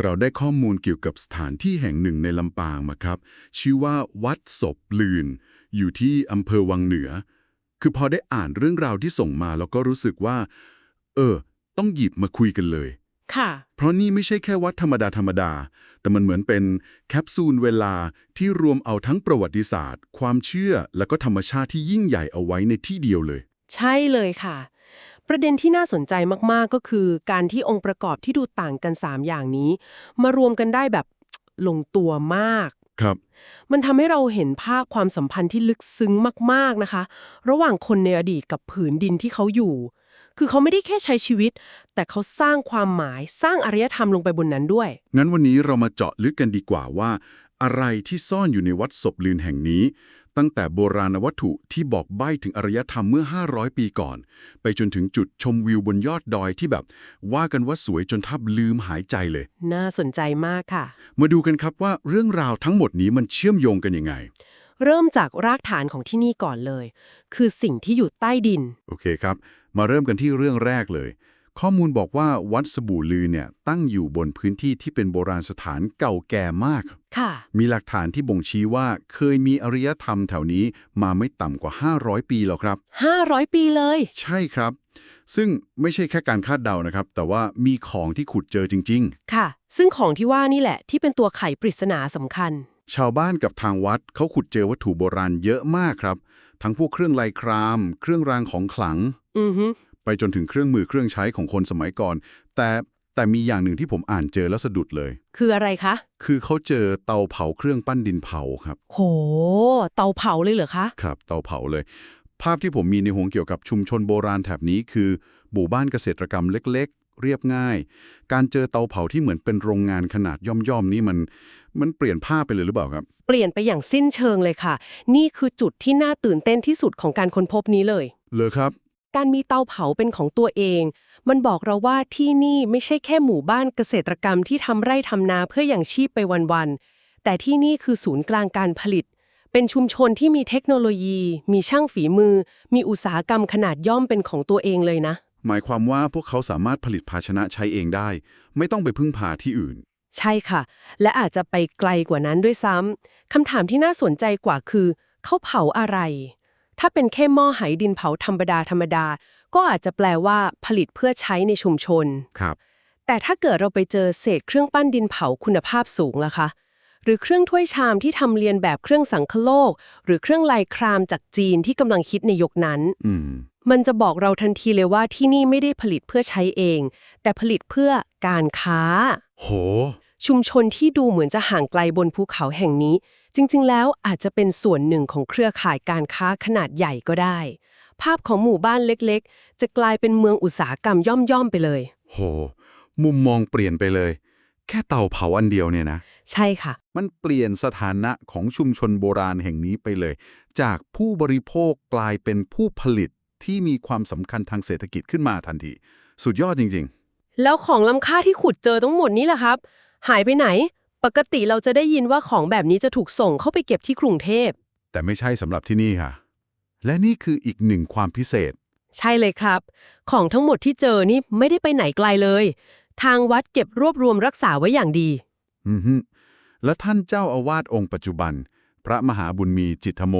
เราได้ข้อมูลเกี่ยวกับสถานที่แห่งหนึ่งในลำปางมาครับ ชื่อว่าวัดศพลืน อยู่ที่อำเภอวังเหนือ คือพอได้อ่านเรื่องราวที่ส่งมาแล้วก็รู้สึกว่า เออ ต้องหยิบมาคุยกันเลย ค่ะ เพราะนี่ไม่ใช่แค่วัดธรรมดาธรรมดา แต่มันเหมือนเป็นแคปซูลเวลาที่รวมเอาทั้งประวัติศาสตร์ ความเชื่อ และก็ธรรมชาติที่ยิ่งใหญ่เอาไว้ในที่เดียวเลย ใช่เลยค่ะ ประเด็นที่น่าสนใจมากๆก็คือ การที่องค์ประกอบที่ดูต่างกัน 3 อย่างนี้ มารวมกันได้แบบลงตัวมาก ครับ มันทำให้เราเห็นภาพความสัมพันธ์ที่ลึกซึ้งมาก ๆนะคะ ระหว่างคนในอดีตกับผืนดินที่เขาอยู่ คือเขาไม่ได้แค่ใช้ชีวิต แต่เขาสร้างความหมายสร้างอารยธรรมลงไปบนนั้นด้วย งั้นวันนี้เรามาเจาะลึกกันดีกว่าว่า อะไรที่ซ่อนอยู่ในวัดศพลืนแห่งนี้ ตั้งแต่โบราณวัตถุที่บอกใบ้ถึงอารยธรรมเมื่อ 500 ปีก่อน ไปจนถึงจุดชมวิวบนยอดดอยที่แบบ ว่ากันว่าสวยจนแทับลืมหายใจเลย น่าสนใจมากค่ะ มาดูกันครับว่าเรื่องราวทั้งหมดนี้มันเชื่อมโยงกันยังไง เริ่มจากรากฐานของที่นี่ก่อนเลย คือสิ่งที่อยู่ใต้ดิน โอเคครับ มาเริ่มกันที่เรื่องแรกเลย ข้อมูลบอกว่าวัดสบู่ลือเนี่ยตั้งอยู่บนพื้นที่ที่เป็นโบราณสถานเก่าแก่มาก ค่ะ มีหลักฐานที่บ่งชี้ว่าเคยมีอารยธรรมแถวนี้มาไม่ต่ำกว่า 500 ปีแล้วครับ 500 ปีเลย ใช่ครับ ซึ่งไม่ใช่แค่การคาดเดานะครับ แต่ว่ามีของที่ขุดเจอจริงค่ะ ซึ่งของที่ว่านี่แหละที่เป็นตัวไขปริศนาสำคัญๆชาวบ้านกับทางวัดเขาขุดเจอวัตถุโบราณเยอะมากครับ ทั้งพวกเครื่องลายคราม เครื่องรางของขลัง อือฮึไปจนถึงเครื่องมือเครื่องใช้ของคนสมัยก่อน แต่ แต่มีอย่างหนึ่งที่ผมอ่านเจอแล้วสะดุดเลย คืออะไรคะ คือเขาเจอเตาเผาเครื่องปั้นดินเผาครับ โห เตาเผาเลยเหรอคะ ครับ เตาเผาเลย ภาพที่ผมมีในหัวเกี่ยวกับชุมชนโบราณแถบนี้คือหมู่บ้านเกษตรกรรมเล็กๆ เรียบง่าย การเจอเตาเผาที่เหมือนเป็นโรงงานขนาดย่อมๆนี่มัน มันเปลี่ยนภาพไปเลยหรือเปล่าครับ เปลี่ยนไปอย่างสิ้นเชิงเลยค่ะ นี่คือจุดที่น่าตื่นเต้นที่สุดของการค้นพบนี้เลย เลยครับ การมีเตาเผาเป็นของตัวเอง มันบอกเราว่าที่นี่ไม่ใช่แค่หมู่บ้านเกษตรกรรมที่ทำไร่ทำนาเพื่ออย่างชีพไปวันๆ แต่ที่นี่คือศูนย์กลางการผลิต เป็นชุมชนที่มีเทคโนโลยี มีช่างฝีมือ มีอุตสาหกรรมขนาดย่อมเป็นของตัวเองเลยนะ หมายความว่าพวกเขาสามารถผลิตภาชนะใช้เองได้ ไม่ต้องไปพึ่งพาที่อื่น ใช่ค่ะ และอาจจะไปไกลกว่านั้นด้วยซ้ำคำถามที่น่าสนใจกว่าคือเขาเผาอะไร ถ้าเป็นแค่หม้อไหดินเผาธรรมดาธรรมดา ก็อาจจะแปลว่าผลิตเพื่อใช้ในชุมชน ครับ แต่ถ้าเกิดเราไปเจอเศษเครื่องปั้นดินเผาคุณภาพสูงล่ะคะ หรือเครื่องถ้วยชามที่ทำเรียนแบบเครื่องสังคโลก หรือเครื่องลายครามจากจีนที่กำลังคิดในยกนั้น อืม มันจะบอกเราทันทีเลยว่าที่นี่ไม่ได้ผลิตเพื่อใช้เอง แต่ผลิตเพื่อการค้า โห ชุมชนที่ดูเหมือนจะห่างไกลบนภูเขาแห่งนี้ จริงๆ แล้วอาจจะเป็นส่วนหนึ่งของเครือข่ายการค้าขนาดใหญ่ก็ได้ ภาพของหมู่บ้านเล็กๆ จะกลายเป็นเมืองอุตสาหกรรมย่อมๆ ไปเลย โห มุมมองเปลี่ยนไปเลย แค่เตาเผาอันเดียวเนี่ยนะ ใช่ค่ะ มันเปลี่ยนสถานะของชุมชนโบราณแห่งนี้ไปเลย จากผู้บริโภคกลายเป็นผู้ผลิตที่มีความสำคัญทางเศรษฐกิจขึ้นมาทันที สุดยอดจริงแล้วของล้ำค่าที่ขุดเจอทั้งหมดนี้ล่ะครับ หายไปไหน ปกติเราจะได้ยินว่าของแบบนี้จะถูกส่งเข้าไปเก็บที่กรุงเทพๆแต่ไม่ใช่สำหรับที่นี่ค่ะ และนี่คืออีกหนึ่งความพิเศษ ใช่เลยครับ ของทั้งหมดที่เจอนี่ไม่ได้ไปไหนไกลเลย ทางวัดเก็บรวบรวมรักษาไว้อย่างดี อือฮึและท่านเจ้าอาวาสองค์ปัจจุบัน พระมหาบุญมีจิตธโม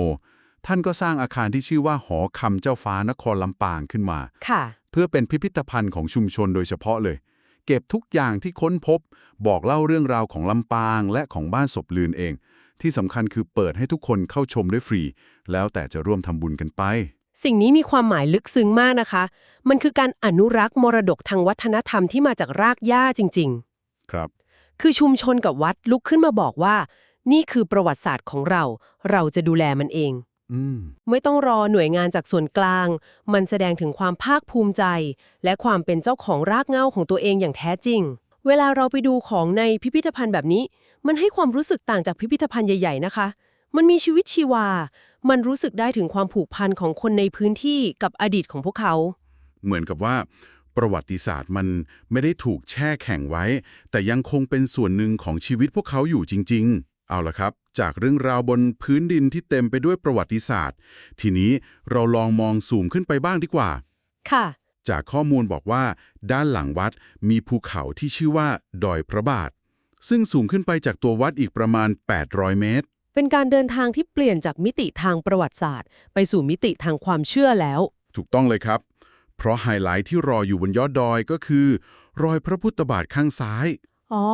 ท่านก็สร้างอาคารที่ชื่อว่าหอคำเจ้าฟ้านครลำปางขึ้นมา ค่ะ เพื่อเป็นพิพิธภัณฑ์ของชุมชนโดยเฉพาะเลย เก็บทุกอย่างที่ค้นพบ บอกเล่าเรื่องราวของลำปางและของบ้านศพลืนเอง ที่สำคัญคือเปิดให้ทุกคนเข้าชมได้ฟรี แล้วแต่จะร่วมทำบุญกันไป สิ่งนี้มีความหมายลึกซึ้งมากนะคะ มันคือการอนุรักษ์มรดกทางวัฒนธรรมที่มาจากรากหญ้าจริงครับๆคือชุมชนกับวัดลุกขึ้นมาบอกว่า นี่คือประวัติศาสตร์ของเรา เราจะดูแลมันเองอืม ไม่ต้องรอหน่วยงานจากส่วนกลาง มันแสดงถึงความภาคภูมิใจ และความเป็นเจ้าของรากเหง้าของตัวเองอย่างแท้จริง เวลาเราไปดูของในพิพิธภัณฑ์แบบนี้ มันให้ความรู้สึกต่างจากพิพิธภัณฑ์ใหญ่ ๆ นะคะ มันมีชีวิตชีวา มันรู้สึกได้ถึงความผูกพันของคนในพื้นที่กับอดีตของพวกเขา เหมือนกับว่าประวัติศาสตร์มันไม่ได้ถูกแช่แข็งไว้ แต่ยังคงเป็นส่วนหนึ่งของชีวิตพวกเขาอยู่จริง ๆ เอาละครับ จากเรื่องราวบนพื้นดินที่เต็มไปด้วยประวัติศาสตร์ ทีนี้เราลองมองสูงขึ้นไปบ้างดีกว่า ค่ะ จากข้อมูลบอกว่า ด้านหลังวัดมีภูเขาที่ชื่อว่า ดอยพระบาท ซึ่งสูงขึ้นไปจากตัววัดอีกประมาณ 800 เมตร เป็นการเดินทางที่เปลี่ยนจากมิติทางประวัติศาสตร์ ไปสู่มิติทางความเชื่อแล้ว ถูกต้องเลยครับ เพราะไฮไลท์ที่รออยู่บนยอดดอยก็คือ รอยพระพุทธบาทข้างซ้าย อ๋อ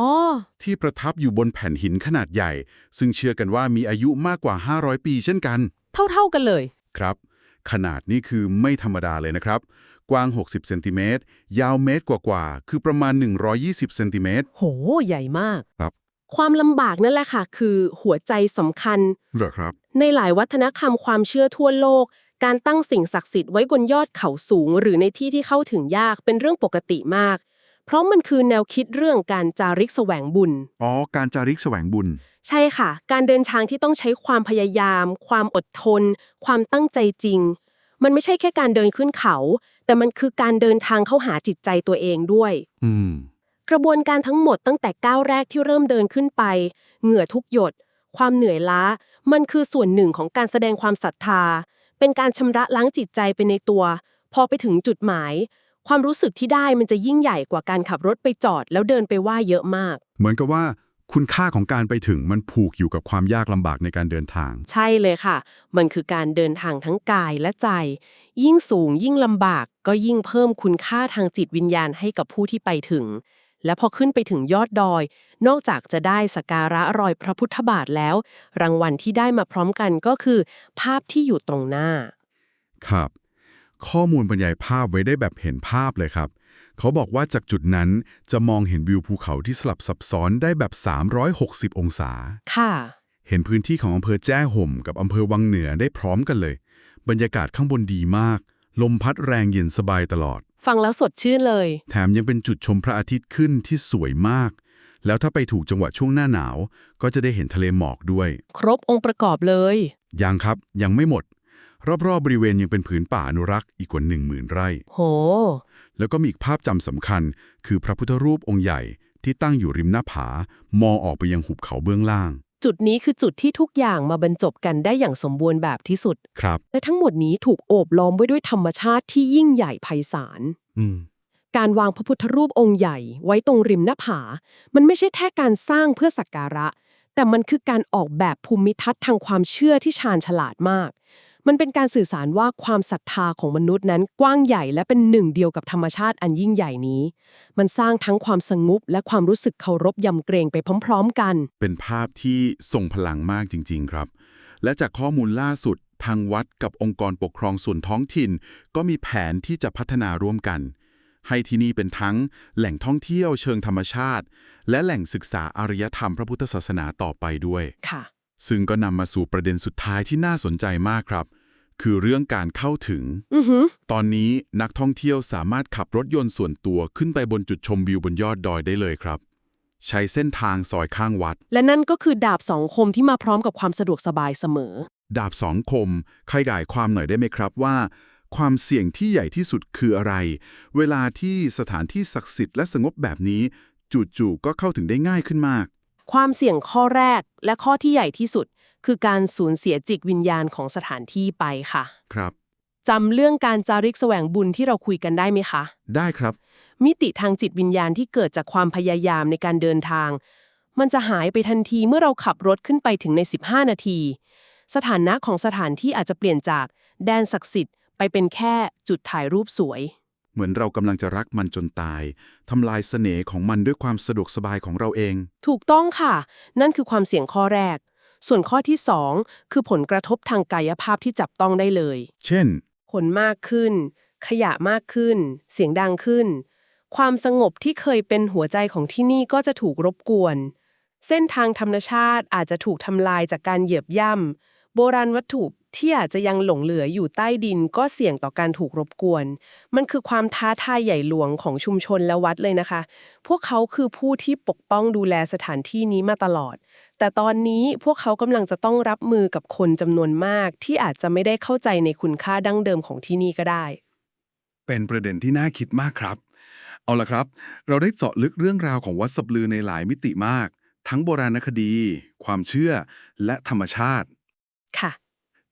ที่ประทับอยู่บนแผ่นหินขนาดใหญ่ ซึ่งเชื่อกันว่ามีอายุมากกว่า 500 ปีเช่นกัน เท่าๆกันเลย ครับ ขนาดนี้คือไม่ธรรมดาเลยนะครับ กว้าง 60เซนติเมตรยาวเมตรกว่าๆ คือประมาณ 120เซนติเมตร โห ใหญ่มาก ครับ ความลำบากนั่นแหละค่ะ คือหัวใจสำคัญ เหรอครับ ในหลายวัฒนธรรมความเชื่อทั่วโลก การตั้งสิ่งศักดิ์สิทธิ์ไว้บนยอดเขาสูง หรือในที่ที่เข้าถึงยากเป็นเรื่องปกติมาก เพราะมันคือแนวคิดเรื่องการจาริกแสวงบุญ อ๋อ การจาริกแสวงบุญ ใช่ค่ะ การเดินทางที่ต้องใช้ความพยายาม ความอดทน ความตั้งใจจริง มันไม่ใช่แค่การเดินขึ้นเขา แต่มันคือการเดินทางเข้าหาจิตใจตัวเองด้วย อืม กระบวนการทั้งหมดตั้งแต่ก้าวแรกที่เริ่มเดินขึ้นไป เหงื่อทุกหยด ความเหนื่อยล้า มันคือส่วนหนึ่งของการแสดงความศรัทธา เป็นการชำระล้างจิตใจไปในตัว พอไปถึงจุดหมาย ความรู้สึกที่ได้มันจะยิ่งใหญ่กว่าการขับรถไปจอด แล้วเดินไปไหว่าเยอะมาก เหมือนกับว่าคุณค่าของการไปถึงมันผูกอยู่กับความยากลำบากในการเดินทาง ใช่เลยค่ะ มันคือการเดินทางทั้งกายและใจ ยิ่งสูงยิ่งลำบากก็ยิ่งเพิ่มคุณค่าทางจิตวิญญาณให้กับผู้ที่ไปถึง และพอขึ้นไปถึงยอดดอย นอกจากจะได้สกการะรอยพระพุทธบาทแล้ว รางวัลที่ได้มาพร้อมกันก็คือ ภาพที่อยู่ตรงหน้า ครับ ข้อมูลบรรยายภาพไว้ได้แบบเห็นภาพเลยครับ เขาบอกว่าจากจุดนั้นจะมองเห็นวิวภูเขาที่สลับซับซ้อนได้แบบ 360 องศา ค่ะ เห็นพื้นที่ของอำเภอแจ้ห่ม กับอำเภอวังเหนือได้พร้อมกันเลย บรรยากาศข้างบนดีมาก ลมพัดแรงเย็นสบายตลอด ฟังแล้วสดชื่นเลย แถมยังเป็นจุดชมพระอาทิตย์ขึ้นที่สวยมาก แล้วถ้าไปถูกจังหวะช่วงหน้าหนาว ก็จะได้เห็นทะเลหมอกด้วย ครบองค์ประกอบเลย ยังครับยังไม่หมด รอบๆบริเวณยังเป็นผืนป่าอนุรักษ์อีกกว่า1 0,000 ไร่ โห แล้วก็มีอีกภาพจำสำคัญ คือพระพุทธรูปองค์ใหญ่ที่ตั้งอยู่ริมหน้าผา มองออกไปยังหุบเขาเบื้องล่าง จุดนี้คือจุดที่ทุกอย่างมาบรรจบกันได้อย่างสมบูรณ์แบบที่สุด ครับ และทั้งหมดนี้ถูกโอบล้อมไว้ด้วยธรรมชาติที่ยิ่งใหญ่ไพศาล อืม การวางพระพุทธรูปองค์ใหญ่ไว้ตรงริมหน้าผา มันไม่ใช่แค่การสร้างเพื่อสักการะ แต่มันคือการออกแบบภูมิทัศน์ทางความเชื่อที่ชาญฉลาดมาก มันเป็นการสื่อสารว่าความศรัทธาของมนุษย์นั้นกว้างใหญ่และเป็นหนึ่งเดียวกับธรรมชาติอันยิ่งใหญ่นี้ มันสร้างทั้งความสงบและความรู้สึกเคารพยำเกรงไปพร้อม ๆ กัน เป็นภาพที่ทรงพลังมากจริง ๆ ครับ และจากข้อมูลล่าสุดทางวัดกับองค์กรปกครองส่วนท้องถิ่น ก็มีแผนที่จะพัฒนาร่วมกัน ให้ที่นี่เป็นทั้งแหล่งท่องเที่ยวเชิงธรรมชาติ และแหล่งศึกษาอารยธรรมพระพุทธศาสนาต่อไปด้วยค่ะ ซึ่งก็นำมาสู่ประเด็นสุดท้ายที่น่าสนใจมากครับ คือเรื่องการเข้าถึงอือหือตอนนี้นักท่องเที่ยวสามารถขับรถยนต์ส่วนตัวขึ้นไปบนจุดชมวิวบนยอดดอยได้เลยครับ ใช้เส้นทางซอยข้างวัด และนั่นก็คือดาบสองคมที่มาพร้อมกับความสะดวกสบายเสมอ ดาบสองคมขยายความหน่อยได้ไหมครับว่า ความเสี่ยงที่ใหญ่ที่สุดคืออะไร เวลาที่สถานที่ศักดิ์สิทธิ์และสงบแบบนี้ จู่ๆก็เข้าถึงได้ง่ายขึ้นมาก ความเสี่ยงข้อแรกและข้อที่ใหญ่ที่สุด คือการสูญเสียจิตวิญญาณของสถานที่ไปค่ะ ครับจำเรื่องการจาริกแสวงบุญที่เราคุยกันได้ไหมคะ ได้ครับ มิติทางจิตวิญญาณที่เกิดจากความพยายามในการเดินทาง มันจะหายไปทันทีเมื่อเราขับรถขึ้นไปถึงใน 15 นาที สถานะของสถานที่อาจจะเปลี่ยนจากแดนศักดิ์สิทธิ์ไปเป็นแค่จุดถ่ายรูปสวย เหมือนเรากำลังจะรักมันจนตาย ทำลายเสน่ห์ของมันด้วยความสะดวกสบายของเราเอง ถูกต้องค่ะ นั่นคือความเสี่ยงข้อแรก ส่วนข้อที่ 2 คือผลกระทบทางกายภาพที่จับต้องได้เลย เช่น คนมากขึ้น ขยะมากขึ้น เสียงดังขึ้น ความสงบที่เคยเป็นหัวใจของที่นี่ก็จะถูกรบกวน เส้นทางธรรมชาติอาจจะถูกทำลายจากการเหยียบย่ำโบราณวัตถุ ที่อาจจะยังหลงเหลืออยู่ใต้ดินก็เสี่ยงต่อการถูกรบกวน มันคือความท้าทายใหญ่หลวงของชุมชนและวัดเลยนะคะ พวกเขาคือผู้ที่ปกป้องดูแลสถานที่นี้มาตลอด แต่ตอนนี้พวกเขากำลังจะต้องรับมือกับคนจำนวนมาก ที่อาจจะไม่ได้เข้าใจในคุณค่าดั้งเดิมของที่นี่ก็ได้ เป็นประเด็นที่น่าคิดมากครับ เอาละครับ เราได้เจาะลึกเรื่องราวของวัดสับลือในหลายมิติมาก ทั้งโบราณคดี ความเชื่อ และธรรมชาติ ค่ะ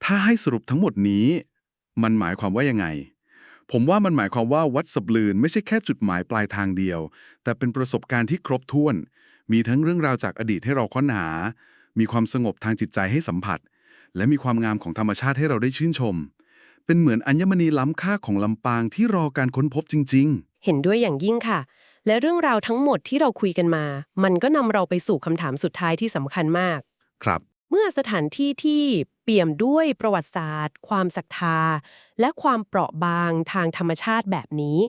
ถ้าให้สรุปทั้งหมดนี้ มันหมายความว่ายังไง ผมว่ามันหมายความว่าวัดสับลืนไม่ใช่แค่จุดหมายปลายทางเดียว แต่เป็นประสบการณ์ที่ครบถ้วน มีทั้งเรื่องราวจากอดีตให้เราค้นหา มีความสงบทางจิตใจให้สัมผัส และมีความงามของธรรมชาติให้เราได้ชื่นชม เป็นเหมือนอัญมณีล้ำค่าของลำปางที่รอการค้นพบจริงเห็นด้วยอย่างยิ่งค่ะ และเรื่องราวทั้งหมดที่เราคุยกันมา มันก็นำเราไปสู่คำถามสุดท้ายที่สำคัญมากๆครับ เมื่อสถานที่ที่เปี่ยมด้วยประวัติศาสตร์ ความศรัทธา และความเปราะบางทางธรรมชาติแบบนี้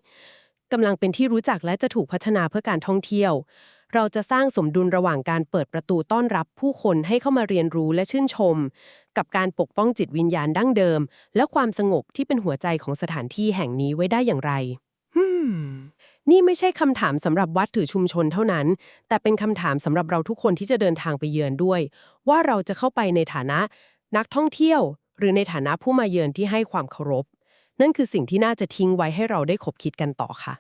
กำลังเป็นที่รู้จักและจะถูกพัฒนาเพื่อการท่องเที่ยว เราจะสร้างสมดุลระหว่างการเปิดประตูต้อนรับผู้คนให้เข้ามาเรียนรู้และชื่นชม กับการปกป้องจิตวิญญาณดั้งเดิม และความสงบที่เป็นหัวใจของสถานที่แห่งนี้ไว้ได้อย่างไร นี่ไม่ใช่คำถามสำหรับวัดหรือชุมชนเท่านั้น แต่เป็นคำถามสำหรับเราทุกคนที่จะเดินทางไปเยือนด้วย ว่าเราจะเข้าไปในฐานะ นักท่องเที่ยว หรือในฐานะผู้มาเยือนที่ให้ความเคารพ นั่นคือสิ่งที่น่าจะทิ้งไว้ให้เราได้ขบคิดกันต่อค่ะ